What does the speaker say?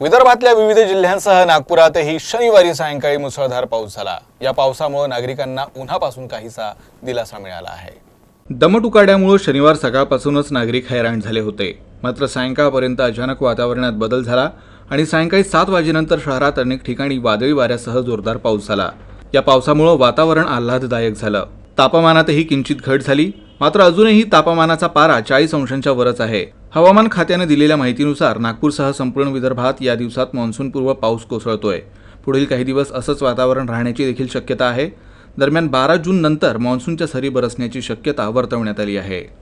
विदर्भातल्या विविध जिल्ह्यांसह नागपुरातही शनिवारी सायंकाळी मुसळधार पाऊस झाला. या पावसामुळे नागरिकांना उन्हापासून काहीसा दिलासा मिळाला आहे. दमट उकाड्यामुळे शनिवार सकाळपासूनच नागरिक हैराण झाले होते. मात्र सायंकाळपर्यंत अचानक वातावरणात बदल झाला आणि सायंकाळी सात वाजेनंतर शहरात अनेक ठिकाणी वादळी वाऱ्यासह जोरदार पाऊस झाला. या पावसामुळे वातावरण आल्हाददायक झालं. तापमानातही किंचित घट झाली मात्र अजूनही तापमानाचा पारा चाळीस अंशांच्या वरच आहे. हवामान खात्यानं दिलेल्या माहितीनुसार नागपूरसह संपूर्ण विदर्भात या दिवसात मान्सूनपूर्व पाऊस कोसळतोय. पुढील काही दिवस असंच वातावरण राहण्याची देखील शक्यता आहे. दरम्यान बारा जून नंतर मान्सूनच्या सरी बरसण्याची शक्यता वर्तवण्यात आली आहे.